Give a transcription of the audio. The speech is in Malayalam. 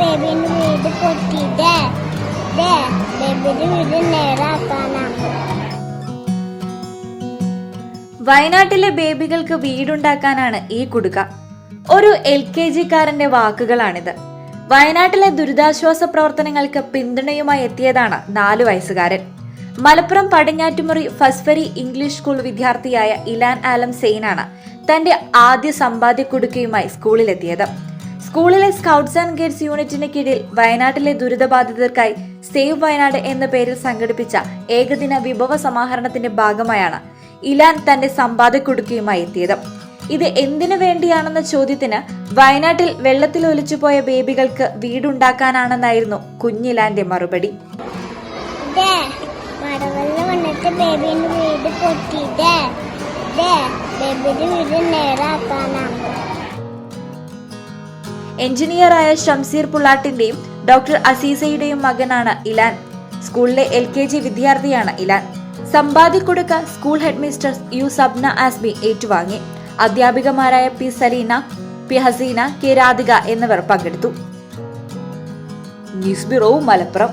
ബേബിന്റെ വീട് പൊട്ടിയിട്ടേ വീട് വയനാട്ടിലെ ബേബികൾക്ക് വീടുണ്ടാക്കാനാണ് ഈ കുടുക. ഒരു എൽ കെ ജിക്കാരന്റെ വാക്കുകളാണിത്. വയനാട്ടിലെ ദുരിതാശ്വാസ പ്രവർത്തനങ്ങൾക്ക് പിന്തുണയുമായി എത്തിയതാണ് നാലു വയസ്സുകാരൻ. മലപ്പുറം പടിഞ്ഞാറ്റുമുറി ഫസ്ഫരി ഇംഗ്ലീഷ് സ്കൂൾ വിദ്യാർത്ഥിയായ ഇലാൻ ആലം സെയിനാണ് തന്റെ ആദ്യ സമ്പാദ്യ കുടുക്കയുമായി സ്കൂളിലെത്തിയത്. സ്കൂളിലെ സ്കൗട്ട്സ് ആൻഡ് ഗൈഡ്സ് യൂണിറ്റിന് കീഴിൽ വയനാട്ടിലെ ദുരിതബാധിതർക്കായി സേവ് വയനാട് എന്ന പേരിൽ സംഘടിപ്പിച്ച ഏകദിന വിഭവ സമാഹരണത്തിന്റെ ഭാഗമായാണ് ഇലാൻ തന്റെ സമ്പാദക്കുടുക്കിയുമായി എത്തിയത്. ഇത് എന്തിനു വേണ്ടിയാണെന്ന ചോദ്യത്തിന് വയനാട്ടിൽ വെള്ളത്തിൽ ഒലിച്ചുപോയ ബേബികൾക്ക് വീടുണ്ടാക്കാനാണെന്നായിരുന്നു കുഞ്ഞിലാന്റെ മറുപടി. വീട് വീട് എഞ്ചിനീയറായ ഷംസീർ പുള്ളാട്ടിന്റെയും ഡോക്ടർ അസീസയുടെയും മകനാണ് ഇലാൻ. സ്കൂളിലെ എൽ കെ ജി വിദ്യാർത്ഥിയാണ് Ilan. സമ്പാദിക്കൊടുക്ക school head mister U Sabna Asmi ഏറ്റുവാങ്ങി. അധ്യാപികമാരായ P Saleena P Haseena K Radhika എന്നിവർ പങ്കെടുത്തു. News bureau Malappuram.